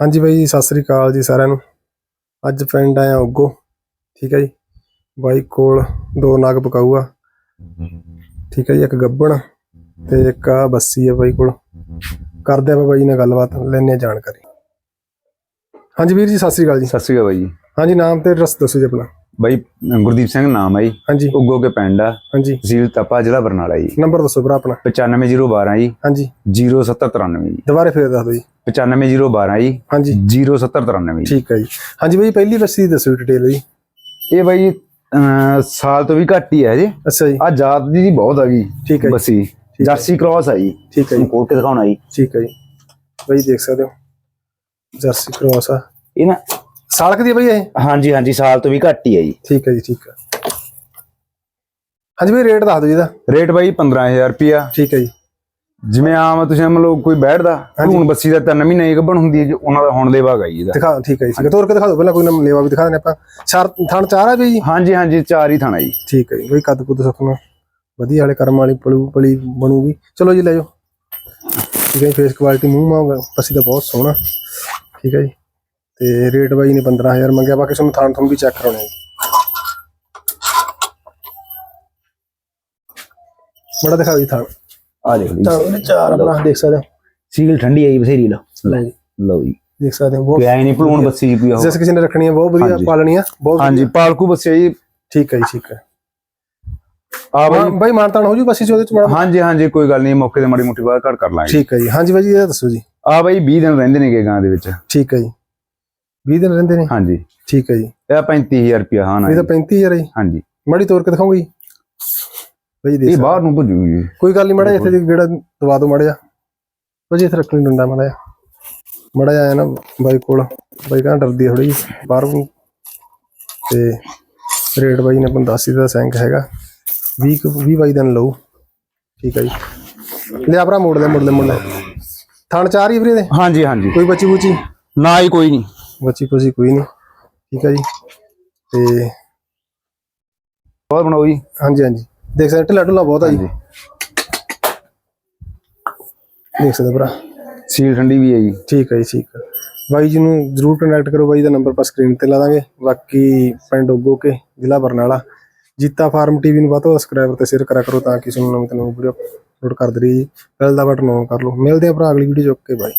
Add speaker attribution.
Speaker 1: ਹਾਂਜੀ ਬਾਈ ਜੀ, ਸਤਿ ਸ੍ਰੀ ਅਕਾਲ ਜੀ ਸਾਰਿਆਂ ਨੂੰ। ਅੱਜ ਪਿੰਡ ਆਇਆ ਉਗੋ ਠੀਕ ਹੈ ਜੀ? ਬਾਈ ਕੋਲ ਦੋ ਨਗ ਪਕਾਊਗਾ। ਠੀਕ ਹੈ ਜੀ ਇੱਕ ਗੱਬਣ ਤੇ ਇੱਕ ਆ ਬੱਸੀ ਹੈ ਬਾਈ ਕੋਲ। ਕਰਦੇ ਆਪਾਂ ਬਾਈ ਨਾਲ ਗੱਲਬਾਤ ਲੈਣੇ ਜਾਣਕਾਰੀ। ਹਾਂਜੀ ਵੀਰ ਜੀ ਸਤਿ ਸ੍ਰੀ ਅਕਾਲ ਜੀ।
Speaker 2: ਸਤਿ ਸ਼੍ਰੀ ਅਕਾਲ ਬਾਈ ਜੀ।
Speaker 1: ਹਾਂਜੀ ਨਾਮ ਤੇ ਰਸ ਦੱਸੋ ਜੀ ਆਪਣਾ।
Speaker 2: ਬਾਈ ਗੁਰਦੀਪ ਸਿੰਘ ਨਾਮ ਹੈ ਜੀ।
Speaker 1: ਹਾਂਜੀ।
Speaker 2: ਉਗੋ ਕੇ ਪਿੰਡ ਆ।
Speaker 1: ਹਾਂਜੀ।
Speaker 2: ਤਹਿਸੀਲ ਤਪਾ ਜ਼ਿਲ੍ਹਾ ਬਰਨਾਲਾ ਜੀ।
Speaker 1: ਨੰਬਰ ਦੱਸੋ ਭਰਾ ਆਪਣਾ।
Speaker 2: 95012 ਜੀ।
Speaker 1: ਹਾਂਜੀ।
Speaker 2: 0793 ਜੀ।
Speaker 1: ਦੁਬਾਰੇ ਫੇਰ ਦੱਸ ਦਿਓ ਜੀ।
Speaker 2: 95012 ਜੀ।
Speaker 1: ਹਾਂਜੀ।
Speaker 2: 0793 ਜੀ।
Speaker 1: ਠੀਕ ਹੈ ਜੀ। ਹਾਂਜੀ ਬਾਈ ਪਹਿਲੀ ਬੱਸੀ ਦੀ ਦੱਸੋ ਡਿਟੇਲ ਜੀ।
Speaker 2: ਇਹ ਬਾਈ ਸਾਲ ਤੋਂ ਵੀ ਘੱਟ ਹੀ ਹੈ ਜੀ
Speaker 1: ਅੱਛਾ ਜੀ।
Speaker 2: ਆ ਜਾਤ ਦੀ ਜੀ ਬਹੁਤ ਆ ਗਈ
Speaker 1: ਠੀਕ ਹੈ
Speaker 2: ਬੱਸੀ। ਜਰਸੀ ਕ੍ਰਾਸ ਆ ਜੀ।
Speaker 1: ਠੀਕ ਹੈ ਜੀ।
Speaker 2: ਖੋਲ ਕੇ ਦਿਖਾਉਣਾ ਜੀ।
Speaker 1: ਠੀਕ ਹੈ ਜੀ। ਬਾਈ ਦੇਖ ਸਕਦੇ ਹੋ। ਜਰਸੀ ਕ੍ਰੋਸ ਆ।
Speaker 2: ਇਹ ਨਾ
Speaker 1: ਸਾਲਕ ਦੀ ਆ ਬਾਈ ਇਹ?
Speaker 2: ਹਾਂਜੀ ਹਾਂਜੀ ਸਾਲ ਤੋਂ ਵੀ ਘੱਟ ਹੀ ਹੈ ਜੀ।
Speaker 1: ਠੀਕ ਹੈ ਜੀ ਠੀਕ ਹੈ। ਹਾਂਜੀ ਬਾਈ ਰੇਟ ਦੱਸ ਦਿਓ ਜੀ ਇਹਦਾ।
Speaker 2: ਰੇਟ ਬਾਈ 15000 ਰੁਪਿਆ
Speaker 1: ਠੀਕ ਹੈ ਜੀ।
Speaker 2: ਜਿਵੇਂ ਆਮ ਤੁਸੀਂ ਮੰਨ ਲਓ ਕੋਈ ਬੈਠਦਾ। ਹੁਣ ਬੱਸੀ ਦਾ ਤਿੰਨ ਮਹੀਨੇ ਗੱਭਣ ਹੁੰਦੀ ਹੈ ਜੀ ਉਹਨਾਂ ਦਾ ਹੁਣ ਦੇ ਭਾਗ ਆਈ ਇਹਦਾ।
Speaker 1: ਦਿਖਾ ਠੀਕ ਹੈ ਜੀ ਹੈ। ਤੋਰ ਕੇ ਦਿਖਾ ਦਿਓ ਪਹਿਲਾਂ ਕੋਈ ਨਾ ਲੇਵਾ ਵੀ ਦਿਖਾ ਦਿੰਦੇ ਆਪਾਂ। ਚਾਰ ਥਣ ਚਾਰ ਆ ਜੀ?
Speaker 2: ਹਾਂਜੀ ਹਾਂਜੀ ਚਾਰ ਹੀ ਥਾਣਾ ਜੀ।
Speaker 1: ਠੀਕ ਹੈ ਜੀ ਬਈ ਕੱਦ ਕੁੱਦ ਸੁਖਣਾ ਵਧੀਆ ਵਾਲੇ ਕਰਮ ਵਾਲੀ ਪਲੂ ਪਲੀ ਬਣੂਗੀ। ਚਲੋ ਜੀ ਲੈ ਜਾਓ। ਠੀਕ ਹੈ ਫੇਸ ਕੁਆਲਿਟੀ ਮੂੰਹ ਮਾ ਪਸੀ ਤਾਂ ਬਹੁਤ ਸੋਹਣਾ। ਠੀਕ ਹੈ ਜੀ। ਤੇ ਰੇਟ ਬਾਈ ਨੇ 15000 ਮੰਗਿਆ ਬਾਕੀ ਤੁਹਾਨੂੰ ਥਾਣ ਥਣ ਵੀ ਚੈੱਕ ਕਰਾਉਣੇ ਜੀ। ਬੜਾ ਦਿਖਾਓ ਜੀ ਥਾਣ
Speaker 2: ਆ ਦੇਖੋ ਜੀ।
Speaker 1: ਉਹਨੇ ਚਾਰ ਆਪਣਾ ਦੇਖ ਸਕਦੇ ਹੋ।
Speaker 2: ਸੀਲ ਠੰਡੀ ਆਈ ਬਥੇਰੀ ਲਓ
Speaker 1: ਲਓ ਜੀ।
Speaker 2: ਲਓ ਜੀ।
Speaker 1: ਦੇਖ ਸਕਦੇ ਹੋ ਬਹੁਤ
Speaker 2: ਐ ਨਹੀਂ ਭਲੂਣ ਬੱਸੀ ਪਈ ਉਹ।
Speaker 1: ਜਿਸ ਕਿਸੇ ਨੇ ਰੱਖਣੀ ਹੈ ਬਹੁਤ ਵਧੀਆ
Speaker 2: ਹਾਂਜੀ।
Speaker 1: ਪਾਲਣੀ ਆ ਬਹੁਤ
Speaker 2: ਹਾਂਜੀ
Speaker 1: ਵਧੀਆ।
Speaker 2: ਪਾਲਕੂ ਬੱਸੀ ਜੀ।
Speaker 1: ਠੀਕ ਹੈ ਜੀ ਠੀਕ ਹੈ।
Speaker 2: ਆ
Speaker 1: ਹਾਂ,
Speaker 2: ਬਾਈ
Speaker 1: ਬਾਈ ਮਾਨਤਾਨ ਹੋ ਜੂ ਬਸ ਇਸ ਉਹਦੇ ਚ ਮਾੜਾ
Speaker 2: ਹਾਂਜੀ ਹਾਂਜੀ ਕੋਈ ਗੱਲ ਨਹੀਂ ਮੌਕੇ ਤੇ ਮਾੜੀ ਮੋਟੀ ਬਾਤ ਘੱਟ ਕਰ ਲਾਂਗੇ।
Speaker 1: ਠੀਕ ਹੈ ਜੀ ਹਾਂਜੀ ਬਾਈ ਜੀ ਇਹ ਦੱਸੋ ਜੀ।
Speaker 2: ਆ ਬਾਈ 20 ਦਿਨ ਰਹਿੰਦੇ ਨੇਗੇ ਗਾਂ ਦੇ ਵਿੱਚ।
Speaker 1: ਠੀਕ ਹੈ ਜੀ। 20 ਦਿਨ ਰਹਿੰਦੇ ਨੇ?
Speaker 2: ਹਾਂਜੀ।
Speaker 1: ਠੀਕ ਹੈ ਜੀ।
Speaker 2: ਇਹ 35000 ਰੁਪਿਆ ਹਾਂ ਨਾ
Speaker 1: ਇਹ ਤਾਂ 35000 ਹੈ ਜੀ?
Speaker 2: ਹਾਂਜੀ।
Speaker 1: ਮਾੜੀ ਤੋਰ ਕੇ ਦਿਖਾਉਂਗੀ ਬਾਈ
Speaker 2: ਇਹ
Speaker 1: ਦੇਖ
Speaker 2: ਬਾਹਰ ਨੂੰ ਭਜੂਗੀ ਜੀ।
Speaker 1: ਕੋਈ ਗੱਲ ਨਹੀਂ ਮਾੜਾ ਇੱਥੇ ਜਿਹੜਾ ਦਵਾ ਦੋ ਮਾੜਾ ਜਿਹਾ। ਬਾਈ ਇੱਥੇ ਰੱਖਣੀ ਡੰਡਾ ਮਾੜਾ ਜਿਹਾ। ਮਾੜਾ ਜਿਹਾ ਆਇਆ ਨਾ ਬਾਈ ਕੋਲ ਬਾਈ ਕਹਿੰਦਾ ਡਰਦੀ ਥੋੜੀ ਜਿਹੀ ਬਾਹਰ ਨੂੰ। ਤੇ ਰੇਟ ਬਾਈ ਨੇ ਆਪਾਂ ਦੱਸ ਹੀ ਦਿੱਤਾ ਸੈਂਕ ਹੈਗਾ। 20 ਕੁ- 20 ਬਾਈ ਦਿਨ ਲਊ। ਠੀਕ ਹੈ ਜੀ। ਲਿਆ ਭਰਾ ਮੋੜ ਲੈ ਮੋੜ ਲੈ ਮੋੜ ਲੈ। ਥਣ ਚਾਰ ਹੀ ਵੀਰੇ ਦੇ
Speaker 2: ਹਾਂਜੀ ਹਾਂਜੀ।
Speaker 1: ਕੋਈ ਬੱਚੀ ਬੁਚੀ?
Speaker 2: ਨਾ ਹੀ ਕੋਈ ਨਹੀਂ।
Speaker 1: ਬੱਚੀ ਕੁਛੀ ਕੋਈ ਨਹੀਂ ਠੀਕ ਹੈ ਜੀ। ਤੇ
Speaker 2: ਬਹੁਤ ਬਣਾਓ ਜੀ।
Speaker 1: ਹਾਂਜੀ ਹਾਂਜੀ। ਦੇਖ ਸਕਦੇ ਢਿੱਲਾ ਢੁੱਲਾ ਬਹੁਤ ਆ ਜੀ। ਦੇਖ ਸਕਦੇ ਭਰਾ।
Speaker 2: ਸੀਲ ਠੰਡੀ ਵੀ ਹੈ ਜੀ।
Speaker 1: ਠੀਕ ਹੈ ਜੀ ਠੀਕ ਹੈ ਬਾਈ ਜੀ ਨੂੰ ਜਰੂਰ ਕੰਟੈਕਟ ਕਰੋ ਬਾਈ ਦਾ ਨੰਬਰ ਆਪਾਂ ਸਕਰੀਨ ਤੇ ਲਾ ਦਾਂਗੇ। ਬਾਕੀ ਪਿੰਡ ਓਗੋ ਕੇ ਜ਼ਿਲ੍ਹਾ ਬਰਨਾਲਾ। ਜੀਤਾ ਫਾਰਮ ਟੀਵੀ ਨੂੰ ਵੱਧ ਤੋਂ ਵੱਧ ਸਬਸਕ੍ਰਾਈਬਰ ਤੇ ਸ਼ੇਅਰ ਕਰਿਆ ਕਰੋ ਤਾਂ ਕਿ ਤੁਹਾਨੂੰ ਨਵੀਂ ਤੋਂ ਨਵੀਂ ਵੀਡੀਓ ਅਪਲੋਡ ਕਰਦੇ ਰਹੀਏ ਬੈਲ ਦਾ ਬਟਨ ਔਨ ਕਰ ਲਓ। ਮਿਲਦੇ ਆ ਭਰਾ ਅਗਲੀ ਵੀਡੀਓ ਚੁੱਕ ਕੇ ਬਾਈ।